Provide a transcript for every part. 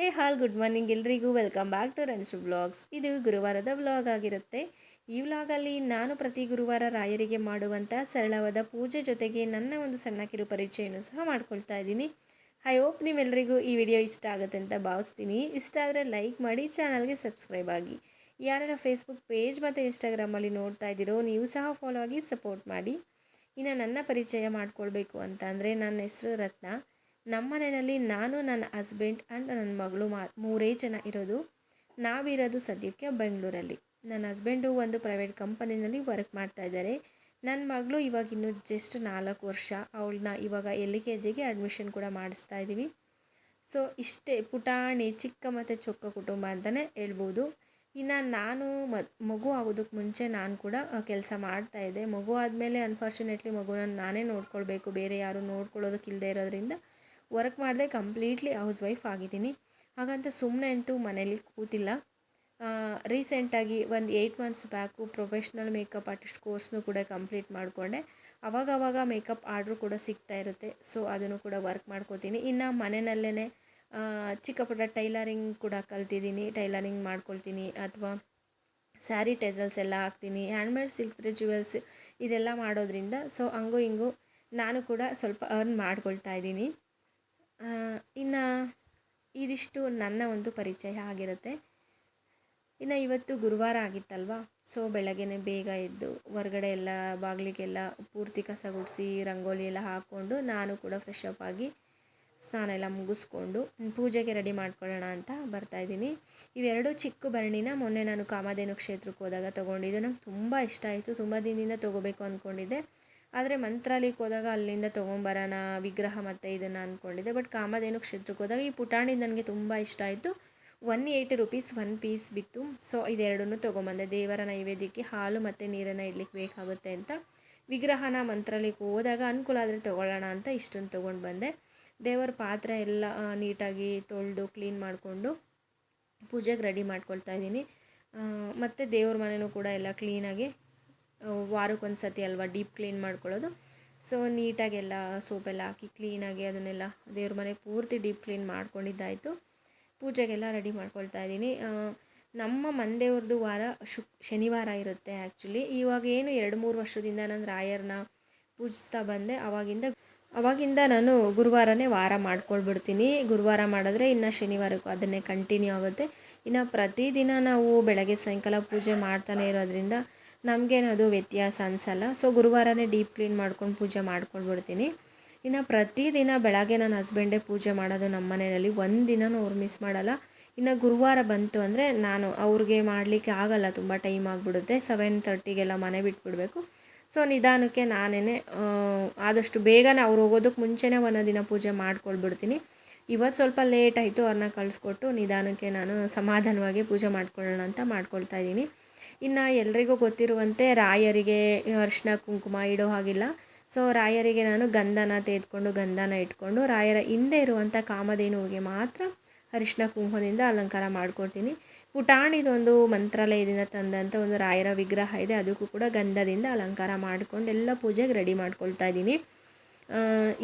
ಹೇ all, good morning ಎಲ್ರಿಗೂ. Welcome back to ರನ್ಸು blogs ಇದು ಗುರುವಾರದ ವ್ಲಾಗ್ ಆಗಿರುತ್ತೆ. ಈ ವ್ಲಾಗಲ್ಲಿ ನಾನು ಪ್ರತಿ ಗುರುವಾರ ರಾಯರಿಗೆ ಮಾಡುವಂಥ ಸರಳವಾದ ಪೂಜೆ ಜೊತೆಗೆ ನನ್ನ ಒಂದು ಸಣ್ಣ ಕಿರು ಪರಿಚಯನೂ ಸಹ ಮಾಡ್ಕೊಳ್ತಾ ಇದ್ದೀನಿ. ಐ ಹೋಪ್ ನಿಮ್ಮೆಲ್ಲರಿಗೂ ಈ ವಿಡಿಯೋ ಇಷ್ಟ ಆಗುತ್ತೆ ಅಂತ ಭಾವಿಸ್ತೀನಿ. ಇಷ್ಟ ಆದರೆ ಲೈಕ್ ಮಾಡಿ, ಚಾನಲ್ಗೆ ಸಬ್ಸ್ಕ್ರೈಬ್ ಆಗಿ. ಯಾರ್ಯಾರ ಫೇಸ್ಬುಕ್ ಪೇಜ್ ಮತ್ತು ಇನ್ಸ್ಟಾಗ್ರಾಮಲ್ಲಿ ನೋಡ್ತಾ ಇದ್ದೀರೋ, ನೀವು ಸಹ ಫಾಲೋ ಆಗಿ ಸಪೋರ್ಟ್ ಮಾಡಿ. ಇನ್ನು ನನ್ನ ಪರಿಚಯ ಮಾಡಿಕೊಳ್ಬೇಕು ಅಂತ ಅಂದರೆ ನನ್ನ ಹೆಸರು ರತ್ನ. ನಮ್ಮ ಮನೆಯಲ್ಲಿ ನಾನು, ನನ್ನ ಹಸ್ಬೆಂಡ್ ಆ್ಯಂಡ್ ನನ್ನ ಮಗಳು ಮಾ, ಮೂರೇ ಜನ ಇರೋದು. ನಾವಿರೋದು ಸದ್ಯಕ್ಕೆ ಬೆಂಗಳೂರಲ್ಲಿ. ನನ್ನ ಹಸ್ಬೆಂಡು ಒಂದು ಪ್ರೈವೇಟ್ ಕಂಪನಿನಲ್ಲಿ ವರ್ಕ್ ಮಾಡ್ತಾ ಇದ್ದಾರೆ. ನನ್ನ ಮಗಳು ಇವಾಗ ಇನ್ನೂ ಜಸ್ಟ್ ನಾಲ್ಕು ವರ್ಷ. ಅವಳನ್ನ ಇವಾಗ ಎಲ್ ಕೆ ಜಿಗೆ ಅಡ್ಮಿಷನ್ ಕೂಡ ಮಾಡಿಸ್ತಾ ಇದ್ದೀವಿ. ಸೊ ಇಷ್ಟೇ ಪುಟಾಣಿ, ಚಿಕ್ಕ ಮತ್ತು ಚೊಕ್ಕ ಕುಟುಂಬ ಅಂತಲೇ ಹೇಳ್ಬೋದು. ಇನ್ನು ನಾನು ಮಗು ಆಗೋದಕ್ಕೆ ಮುಂಚೆ ನಾನು ಕೂಡ ಕೆಲಸ ಮಾಡ್ತಾಯಿದ್ದೆ ಮಗು ಆದಮೇಲೆ ಅನ್ಫಾರ್ಚುನೇಟ್ಲಿ ಮಗುನ ನಾನೇ ನೋಡ್ಕೊಳ್ಬೇಕು. ಬೇರೆ ಯಾರು ನೋಡ್ಕೊಳ್ಳೋದಕ್ಕಿಲ್ಲದೆ ಇರೋದ್ರಿಂದ ವರ್ಕ್ ಮಾಡಿದೆ ಕಂಪ್ಲೀಟ್ಲಿ ಹೌಸ್ ವೈಫ್ ಆಗಿದ್ದೀನಿ. ಹಾಗಂತ ಸುಮ್ಮನೆ ಅಂತೂ ಮನೇಲಿ ಕೂತಿಲ್ಲ. ರೀಸೆಂಟಾಗಿ ಒಂದು eight months back professional makeup artist ಕೋರ್ಸ್ನು ಕೂಡ ಕಂಪ್ಲೀಟ್ ಮಾಡಿಕೊಂಡೆ. ಅವಾಗವಾಗ ಮೇಕಪ್ ಆರ್ಡ್ರು ಕೂಡ ಸಿಗ್ತಾ ಇರುತ್ತೆ. ಸೊ ಅದನ್ನು ಕೂಡ ವರ್ಕ್ ಮಾಡ್ಕೋತೀನಿ. ಇನ್ನು ಮನೆಯಲ್ಲೇ ಚಿಕ್ಕ ಪುಟ್ಟ ಟೈಲರಿಂಗ್ ಕೂಡ ಕಲ್ತಿದ್ದೀನಿ. ಟೈಲರಿಂಗ್ ಮಾಡ್ಕೊಳ್ತೀನಿ. ಅಥವಾ ಸ್ಯಾರಿ ಟೆಸಲ್ಸ್ ಎಲ್ಲ ಹಾಕ್ತೀನಿ. ಹ್ಯಾಂಡ್ಮೇಡ್ ಸಿಲ್ಕ್ ತ್ರೆ ಜ್ಯುವೆಲ್ಸ್ ಇದೆಲ್ಲ ಮಾಡೋದ್ರಿಂದ ಸೊ ಹಂಗು ಹಿಂಗೂ ನಾನು ಕೂಡ ಸ್ವಲ್ಪ ಅರ್ನ್ ಮಾಡ್ಕೊಳ್ತಾ ಇದ್ದೀನಿ. ಇನ್ನು ಇದಿಷ್ಟು ನನ್ನ ಒಂದು ಪರಿಚಯ ಆಗಿರುತ್ತೆ. ಇನ್ನು ಇವತ್ತು ಗುರುವಾರ ಆಗಿತ್ತಲ್ವ? ಸೊ ಬೆಳಗ್ಗೆನೇ ಬೇಗ ಎದ್ದು ಹೊರ್ಗಡೆ ಎಲ್ಲ ಬಾಗಿಲಿಗೆಲ್ಲ ಪೂರ್ತಿ ಕಸ ಗುಡಿಸಿ, ರಂಗೋಲಿ ಎಲ್ಲ ಹಾಕ್ಕೊಂಡು ನಾನು ಕೂಡ ಫ್ರೆಶ್ ಅಪ್ ಆಗಿ ಸ್ನಾನ ಎಲ್ಲ ಮುಗಿಸ್ಕೊಂಡು ಪೂಜೆಗೆ ರೆಡಿ ಮಾಡ್ಕೊಳ್ಳೋಣ ಅಂತ ಬರ್ತಾಯಿದ್ದೀನಿ ಇವೆರಡು ಚಿಕ್ಕ ಭರಣಿನ ಮೊನ್ನೆ ನಾನು ಕಾಮಧೇನು ಕ್ಷೇತ್ರಕ್ಕೆ ಹೋದಾಗ ತೊಗೊಂಡಿದ್ದೆ. ನಂಗೆ ತುಂಬ ಇಷ್ಟ ಆಯಿತು. ತುಂಬ ದಿನದಿಂದ ತೊಗೋಬೇಕು ಅಂದ್ಕೊಂಡಿದ್ದೆ ಆದರೆ ಮಂತ್ರಾಲಯಕ್ಕೆ ಹೋದಾಗ ಅಲ್ಲಿಂದ ತೊಗೊಂಬರೋಣ ವಿಗ್ರಹ ಮತ್ತು ಇದನ್ನು ಅಂದ್ಕೊಂಡಿದ್ದೆ ಬಟ್ ಕಾಮಧೇನು ಕ್ಷೇತ್ರಕ್ಕೆ ಹೋದಾಗ ಈ ಪುಟಾಣಿ ನನಗೆ ತುಂಬ ಇಷ್ಟ ಆಯಿತು. One eighty rupees one piece ಬಿತ್ತು. ಸೊ ಇದೆರಡನ್ನೂ ತೊಗೊಂಬಂದೆ. ದೇವರ ನೈವೇದ್ಯಕ್ಕೆ ಹಾಲು ಮತ್ತು ನೀರನ್ನು ಇಡ್ಲಿಕ್ಕೆ ಬೇಕಾಗುತ್ತೆ ಅಂತ. ವಿಗ್ರಹನ ಮಂತ್ರಾಲಯಕ್ಕೆ ಹೋದಾಗ ಅನುಕೂಲ ಆದರೆ ತೊಗೊಳ್ಳೋಣ ಅಂತ ಇಷ್ಟೊಂದು ತೊಗೊಂಡು ಬಂದೆ. ದೇವರ ಪಾತ್ರೆ ಎಲ್ಲ ನೀಟಾಗಿ ತೊಳೆದು ಕ್ಲೀನ್ ಮಾಡಿಕೊಂಡು ಪೂಜೆಗೆ ರೆಡಿ ಮಾಡ್ಕೊಳ್ತಾ ಇದ್ದೀನಿ. ಮತ್ತು ದೇವ್ರ ಮನೆಯೂ ಕೂಡ ಎಲ್ಲ ಕ್ಲೀನಾಗಿ ವಾರಕ್ಕೊಂದು ಸತಿ ಅಲ್ವಾ ಡೀಪ್ ಕ್ಲೀನ್ ಮಾಡ್ಕೊಳ್ಳೋದು. ಸೊ ನೀಟಾಗೆಲ್ಲ ಸೋಪೆಲ್ಲ ಹಾಕಿ ಕ್ಲೀನಾಗಿ ಅದನ್ನೆಲ್ಲ ದೇವ್ರ ಮನೆ ಪೂರ್ತಿ ಡೀಪ್ ಕ್ಲೀನ್ ಮಾಡ್ಕೊಂಡಿದ್ದಾಯಿತು. ಪೂಜೆಗೆಲ್ಲ ರೆಡಿ ಮಾಡ್ಕೊಳ್ತಾ ಇದ್ದೀನಿ. ನಮ್ಮ ಮಂದೇವ್ರದ್ದು ವಾರ ಶುಕ್, ಶನಿವಾರ ಇರುತ್ತೆ ಆ್ಯಕ್ಚುಲಿ ಇವಾಗ ಏನು ಎರಡು ಮೂರು ವರ್ಷದಿಂದ ನಾನು ರಾಯರನ್ನ ಪೂಜಿಸ್ತಾ ಬಂದೆ. ಅವಾಗಿಂದ ಅವಾಗಿಂದ ನಾನು ಗುರುವಾರನೇ ವಾರ ಮಾಡ್ಕೊಳ್ಬಿಡ್ತೀನಿ. ಗುರುವಾರ ಮಾಡಿದ್ರೆ ಇನ್ನು ಶನಿವಾರಕ್ಕೂ ಅದನ್ನೇ ಕಂಟಿನ್ಯೂ ಆಗುತ್ತೆ. ಇನ್ನು ಪ್ರತಿದಿನ ನಾವು ಬೆಳಗ್ಗೆ ಸಾಯಂಕಾಲ ಪೂಜೆ ಮಾಡ್ತಾನೆ ಇರೋದ್ರಿಂದ ನಮಗೇನದು ವ್ಯತ್ಯಾಸ ಅನಿಸಲ್ಲ. ಸೊ ಗುರುವಾರನೇ ಡೀಪ್ ಕ್ಲೀನ್ ಮಾಡ್ಕೊಂಡು ಪೂಜೆ ಮಾಡ್ಕೊಳ್ಬಿಡ್ತೀನಿ. ಇನ್ನು ಪ್ರತಿದಿನ ಬೆಳಗ್ಗೆ ನನ್ನ ಹಸ್ಬೆಂಡೇ ಪೂಜೆ ಮಾಡೋದು ನಮ್ಮ ಮನೆಯಲ್ಲಿ. ಒಂದು ದಿನವೂ ಅವ್ರು ಮಿಸ್ ಮಾಡಲ್ಲ. ಇನ್ನು ಗುರುವಾರ ಬಂತು ಅಂದರೆ ನಾನು ಅವ್ರಿಗೆ ಮಾಡಲಿಕ್ಕೆ ಆಗಲ್ಲ. ತುಂಬ ಟೈಮ್ ಆಗಿಬಿಡುತ್ತೆ. ಸೆವೆನ್ ತರ್ಟಿಗೆಲ್ಲ ಮನೆ ಬಿಟ್ಬಿಡಬೇಕು. ಸೊ ನಿಧಾನಕ್ಕೆ ನಾನೇ ಆದಷ್ಟು ಬೇಗನೆ ಅವ್ರು ಹೋಗೋದಕ್ಕೆ ಮುಂಚೆನೇ ಒಂದೊಂದು ದಿನ ಪೂಜೆ ಮಾಡ್ಕೊಳ್ಬಿಡ್ತೀನಿ. ಇವತ್ತು ಸ್ವಲ್ಪ ಲೇಟ್ ಆಯಿತು ಅವ್ರನ್ನ ಕಳಿಸ್ಕೊಟ್ಟು ನಿಧಾನಕ್ಕೆ ನಾನು ಸಮಾಧಾನವಾಗಿ ಪೂಜೆ ಮಾಡ್ಕೊಳ್ಳೋಣ ಅಂತ ಮಾಡ್ಕೊಳ್ತಾ ಇದ್ದೀನಿ. ಇನ್ನು ಎಲ್ರಿಗೂ ಗೊತ್ತಿರುವಂತೆ ರಾಯರಿಗೆ ಅರಿಶಿನ ಕುಂಕುಮ ಇಡೋ ಹಾಗಿಲ್ಲ. ಸೊ ರಾಯರಿಗೆ ನಾನು ಗಂಧನ ತೆಗೆದುಕೊಂಡು ಗಂಧನ ಇಟ್ಕೊಂಡು ರಾಯರ ಹಿಂದೆ ಇರುವಂಥ ಕಾಮಧೇನುವಿಗೆ ಮಾತ್ರ ಅರಿಶಿನ ಕುಂಕುಮದಿಂದ ಅಲಂಕಾರ ಮಾಡ್ಕೊಡ್ತೀನಿ ಪುಟಾಣಿದೊಂದು ಮಂತ್ರಾಲಯದಿಂದ ತಂದಂಥ ಒಂದು ರಾಯರ ವಿಗ್ರಹ ಇದೆ. ಅದಕ್ಕೂ ಕೂಡ ಗಂಧದಿಂದ ಅಲಂಕಾರ ಮಾಡ್ಕೊಂಡು ಎಲ್ಲ ಪೂಜೆಗೆ ರೆಡಿ ಮಾಡ್ಕೊಳ್ತಾ ಇದ್ದೀನಿ.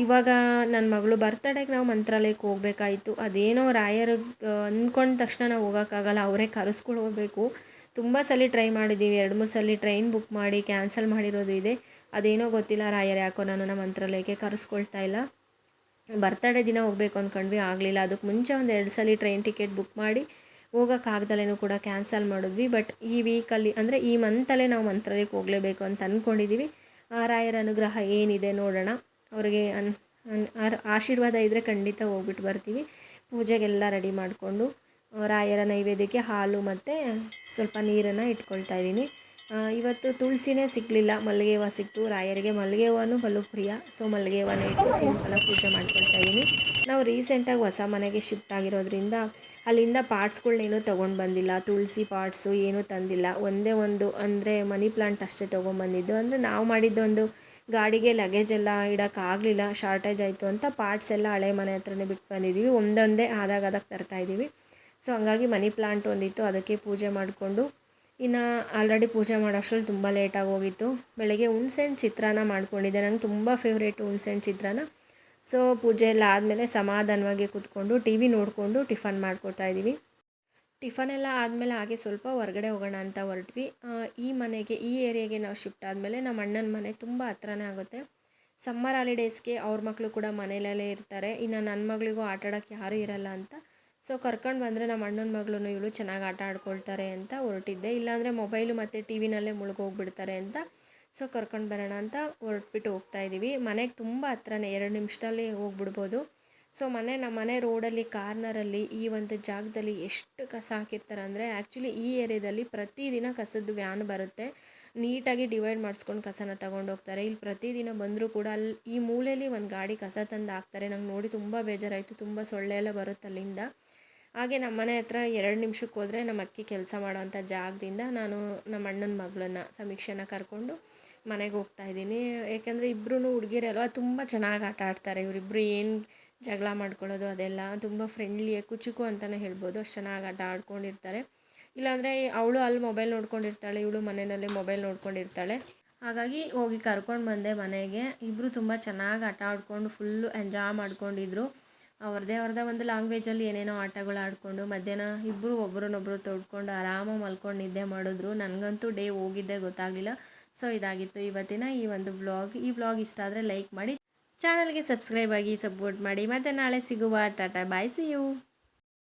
ಇವಾಗ ನನ್ನ ಮಗಳು ಬರ್ತಡೇಗೆ ನಾವು ಮಂತ್ರಾಲಯಕ್ಕೆ ಹೋಗ್ಬೇಕಾಯಿತು. ಅದೇನೋ ರಾಯರು ಅಂದ್ಕೊಂಡ ತಕ್ಷಣ ನಾವು ಹೋಗೋಕ್ಕಾಗಲ್ಲ. ಅವರೇ ಕರೆಸ್ಕೊಂಡು ಹೋಗಬೇಕು. ತುಂಬ ಸಲ ಟ್ರೈ ಮಾಡಿದ್ದೀವಿ ಎರಡು, ಮೂರು ಸಲ ಟ್ರೈನ್ ಬುಕ್ ಮಾಡಿ ಕ್ಯಾನ್ಸಲ್ ಮಾಡಿರೋದು ಇದೆ. ಅದೇನೋ ಗೊತ್ತಿಲ್ಲ ರಾಯರ್ ಯಾಕೋ ನನ್ನನ್ನು ಮಂತ್ರಾಲಯಕ್ಕೆ ಕರೆಸ್ಕೊಳ್ತಾ ಇಲ್ಲ. ಬರ್ತಡೇ ದಿನ ಹೋಗಬೇಕು ಅಂದ್ಕೊಂಡ್ವಿ ಆಗಲಿಲ್ಲ. ಅದಕ್ಕೆ ಮುಂಚೆ ಒಂದು ಎರಡು ಸಲ ಟ್ರೈನ್ ಟಿಕೆಟ್ ಬುಕ್ ಮಾಡಿ ಹೋಗೋಕ್ಕಾಗ್ದಲೇನೂ ಕೂಡ ಕ್ಯಾನ್ಸಲ್ ಮಾಡಿದ್ವಿ. ಬಟ್ ಈ ವೀಕಲ್ಲಿ ಅಂದರೆ ಈ ಮಂತಲ್ಲೇ ನಾವು ಮಂತ್ರಾಲಯಕ್ಕೆ ಹೋಗಲೇಬೇಕು ಅಂತ ಅಂದ್ಕೊಂಡಿದ್ದೀವಿ ರಾಯರ ಅನುಗ್ರಹ ಏನಿದೆ ನೋಡೋಣ. ಅವ್ರಿಗೆ ಅನ್ ಆಶೀರ್ವಾದ ಇದ್ದರೆ ಖಂಡಿತ ಹೋಗ್ಬಿಟ್ಟು ಬರ್ತೀವಿ. ಪೂಜೆಗೆಲ್ಲ ರೆಡಿ ಮಾಡಿಕೊಂಡು. ರಾಯರ ನೈವೇದ್ಯಕ್ಕೆ ಹಾಲು ಮತ್ತು ಸ್ವಲ್ಪ ನೀರನ್ನು ಇಟ್ಕೊಳ್ತಾ ಇದ್ದೀನಿ. ಇವತ್ತು ತುಳಸಿನೇ ಸಿಗಲಿಲ್ಲ. ಮಲ್ಲಿಗೆ ಹೂವು ಸಿಕ್ತು. ರಾಯರಿಗೆ ಮಲ್ಲಿಗೆ ಹೂವನ್ನು ಬಲು ಪ್ರಿಯ. ಸೊ ಮಲ್ಲಿಗೆ ಹೂವನ್ನು ಇಟ್ಟು ಸಿಂಪಲಾಗಿ ಪೂಜೆ ಮಾಡ್ಕೊಳ್ತಾ ಇದ್ದೀನಿ. ನಾವು ರೀಸೆಂಟಾಗಿ ಹೊಸ ಮನೆಗೆ ಶಿಫ್ಟ್ ಆಗಿರೋದ್ರಿಂದ ಅಲ್ಲಿಂದ ಪಾರ್ಟ್ಸ್ಗಳನ್ನೇನೂ ತೊಗೊಂಡು ಬಂದಿಲ್ಲ. ತುಳಸಿ ಪಾರ್ಟ್ಸು ಏನೂ ತಂದಿಲ್ಲ. ಒಂದೇ ಒಂದು ಅಂದರೆ ಮನಿ ಪ್ಲಾಂಟ್ ಅಷ್ಟೇ ತೊಗೊಂಬಂದಿದ್ದು ಅಂದರೆ ನಾವು ಮಾಡಿದ್ದೊಂದು ಗಾಡಿಗೆ ಲಗೇಜ್ ಎಲ್ಲ ಇಡೋಕ್ಕಾಗಲಿಲ್ಲ ಶಾರ್ಟೇಜ್ ಆಯಿತು ಅಂತ ಪಾರ್ಟ್ಸ್ ಎಲ್ಲ ಹಳೆ ಮನೆ ಹತ್ರನೇ ಬಿಟ್ಟು ಬಂದಿದ್ದೀವಿ ಒಂದೊಂದೇ ಆದಾಗ ಅದಕ್ಕೆ ತರ್ತಾಯಿದ್ದೀವಿ ಸೊ ಹಂಗಾಗಿ ಮನಿ ಪ್ಲಾಂಟ್ ಒಂದಿತ್ತು, ಅದಕ್ಕೆ ಪೂಜೆ ಮಾಡಿಕೊಂಡು. ಇನ್ನು ಆಲ್ರೆಡಿ ಪೂಜೆ ಮಾಡೋಷ್ಟರಲ್ಲಿ ತುಂಬ ಲೇಟಾಗಿ ಹೋಗಿತ್ತು. ಬೆಳಗ್ಗೆ ಹುಣ್ಸೆಹಣ್ಣು ಚಿತ್ರಾನ್ನ ಮಾಡ್ಕೊಂಡಿದ್ದೆ. ನಂಗೆ ತುಂಬ ಫೇವ್ರೇಟು ಹುಣ್ಸೆಹಣ್ಣು ಚಿತ್ರಾನ್ನ. ಸೊ ಪೂಜೆ ಎಲ್ಲ ಆದಮೇಲೆ ಸಮಾಧಾನವಾಗಿ ಕೂತ್ಕೊಂಡು ಟಿ ವಿ ನೋಡಿಕೊಂಡು ಟಿಫನ್ ಮಾಡ್ಕೊಡ್ತಾ ಇದ್ದೀವಿ. ಟಿಫನ್ ಎಲ್ಲ ಆದಮೇಲೆ ಹಾಗೆ ಸ್ವಲ್ಪ ಹೊರಗಡೆ ಹೋಗೋಣ ಅಂತ ಹೊರಟ್ವಿ. ಈ ಮನೆಗೆ, ಈ ಏರಿಯಾಗೆ ನಾವು ಶಿಫ್ಟ್ ಆದಮೇಲೆ ನಮ್ಮ ಅಣ್ಣನ ಮನೆ ತುಂಬ ಹತ್ರನೇ ಆಗುತ್ತೆ. ಸಮ್ಮರ್ ಹಾಲಿಡೇಸ್ಗೆ ಅವ್ರ ಮಕ್ಕಳು ಕೂಡ ಮನೆಯಲ್ಲೇ ಇರ್ತಾರೆ. ಇನ್ನು ನನ್ನ ಮಗಳಿಗೂ ಆಟಾಡೋಕ್ಕೆ ಯಾರೂ ಇರಲ್ಲ ಅಂತ. ಸೊ ಕರ್ಕೊಂಡು ಬಂದರೆ ನಮ್ಮ ಅಣ್ಣನ ಮಗಳನ್ನು ಇವಳು ಚೆನ್ನಾಗಿ ಆಟ ಆಡ್ಕೊಳ್ತಾರೆ ಅಂತ ಹೊರಟಿದ್ದೆ. ಇಲ್ಲಾಂದರೆ ಮೊಬೈಲು ಮತ್ತು ಟಿ ವಿನಲ್ಲೇ ಮುಳುಗೋಗ್ಬಿಡ್ತಾರೆ ಅಂತ ಸೊ ಕರ್ಕೊಂಡು ಬರೋಣ ಅಂತ ಹೊರಟ್ಬಿಟ್ಟು ಹೋಗ್ತಾ ಇದ್ದೀವಿ ಮನೆಗೆ ತುಂಬ ಹತ್ರನೇ ಎರಡು ನಿಮಿಷದಲ್ಲಿ ಹೋಗ್ಬಿಡ್ಬೋದು. ಸೊ ಮನೆ ನಮ್ಮ ಮನೆ ರೋಡಲ್ಲಿ, ಕಾರ್ನರಲ್ಲಿ, ಈ ಒಂದು ಜಾಗದಲ್ಲಿ ಎಷ್ಟು ಕಸ ಹಾಕಿರ್ತಾರೆ ಅಂದರೆ ಆ್ಯಕ್ಚುಲಿ ಈ ಏರಿಯಾದಲ್ಲಿ ಪ್ರತಿದಿನ ಕಸದ ವ್ಯಾನ್ ಬರುತ್ತೆ. ನೀಟಾಗಿ ಡಿವೈಡ್ ಮಾಡಿಸ್ಕೊಂಡು ಕಸನ ತಗೊಂಡು ಹೋಗ್ತಾರೆ. ಇಲ್ಲಿ ಪ್ರತಿದಿನ ಬಂದರೂ ಕೂಡ ಅಲ್ಲಿ ಈ ಮೂಲೆಯಲ್ಲಿ ಒಂದು ಗಾಡಿ ಕಸ ತಂದು ಹಾಕ್ತಾರೆ. ನಂಗೆ ನೋಡಿ ತುಂಬ ಬೇಜಾರಾಯಿತು. ತುಂಬ ಸೊಳ್ಳೆ ಎಲ್ಲ ಬರುತ್ತೆ ಅಲ್ಲಿಂದ ಹಾಗೆ ನಮ್ಮ ಮನೆ ಹತ್ರ ಎರಡು ನಿಮಿಷಕ್ಕೆ ಹೋದರೆ ನಮ್ಮ ಅಕ್ಕಿ ಕೆಲಸ ಮಾಡೋವಂಥ ಜಾಗದಿಂದ ನಾನು ನಮ್ಮ ಅಣ್ಣನ ಮಗಳನ್ನು ಸಮೀಕ್ಷೆನ ಕರ್ಕೊಂಡು ಮನೆಗೆ ಹೋಗ್ತಾ ಇದ್ದೀನಿ. ಏಕೆಂದರೆ ಇಬ್ಬರೂ ಹುಡುಗಿರಲ್ವ ತುಂಬ ಚೆನ್ನಾಗಿ ಆಟ ಆಡ್ತಾರೆ ಇವರಿಬ್ಬರು ಏನು ಜಗಳ ಮಾಡ್ಕೊಳ್ಳೋದು ಅದೆಲ್ಲ ತುಂಬ ಫ್ರೆಂಡ್ಲಿ ಕುಚುಕು ಅಂತಲೇ ಹೇಳ್ಬೋದು. ಅಷ್ಟು ಚೆನ್ನಾಗಿ ಆಟ ಆಡ್ಕೊಂಡಿರ್ತಾರೆ. ಇಲ್ಲಾಂದರೆ ಅವಳು ಅಲ್ಲಿ ಮೊಬೈಲ್ ನೋಡ್ಕೊಂಡಿರ್ತಾಳೆ, ಇವಳು ಮನೆಯಲ್ಲೇ ಮೊಬೈಲ್ ನೋಡ್ಕೊಂಡಿರ್ತಾಳೆ. ಹಾಗಾಗಿ ಹೋಗಿ ಕರ್ಕೊಂಡು ಬಂದೆ ಮನೆಗೆ. ಇಬ್ಬರು ತುಂಬ ಚೆನ್ನಾಗಿ ಆಟ ಆಡ್ಕೊಂಡು ಫುಲ್ಲು ಎಂಜಾಯ್ ಮಾಡ್ಕೊಂಡಿದ್ರು. ಅವ್ರದ್ದೇ ಅವ್ರದ್ದೇ ಒಂದು ಲ್ಯಾಂಗ್ವೇಜಲ್ಲಿ ಏನೇನೋ ಆಟಗಳು ಆಡಿಕೊಂಡು ಮಧ್ಯಾಹ್ನ ಇಬ್ಬರು ಒಬ್ರನ್ನೊಬ್ರು ತೊಡ್ಕೊಂಡು ಆರಾಮಾಗಿ ಮಲ್ಕೊಂಡು ನಿದ್ದೆ ಮಾಡಿದ್ರು. ನನಗಂತೂ ಡೇ ಹೋಗಿದ್ದೆ ಗೊತ್ತಾಗಲಿಲ್ಲ. ಸೊ ಇದಾಗಿತ್ತು ಇವತ್ತಿನ ಈ ಒಂದು ಬ್ಲಾಗ್ ಈ ಬ್ಲಾಗ್ ಇಷ್ಟ ಆದರೆ ಲೈಕ್ ಮಾಡಿ ಚಾನಲ್ಗೆ ಸಬ್ಸ್ಕ್ರೈಬ್ ಆಗಿ ಸಪೋರ್ಟ್ ಮಾಡಿ. ಮತ್ತು ನಾಳೆ ಸಿಗುವ. Tata bye see you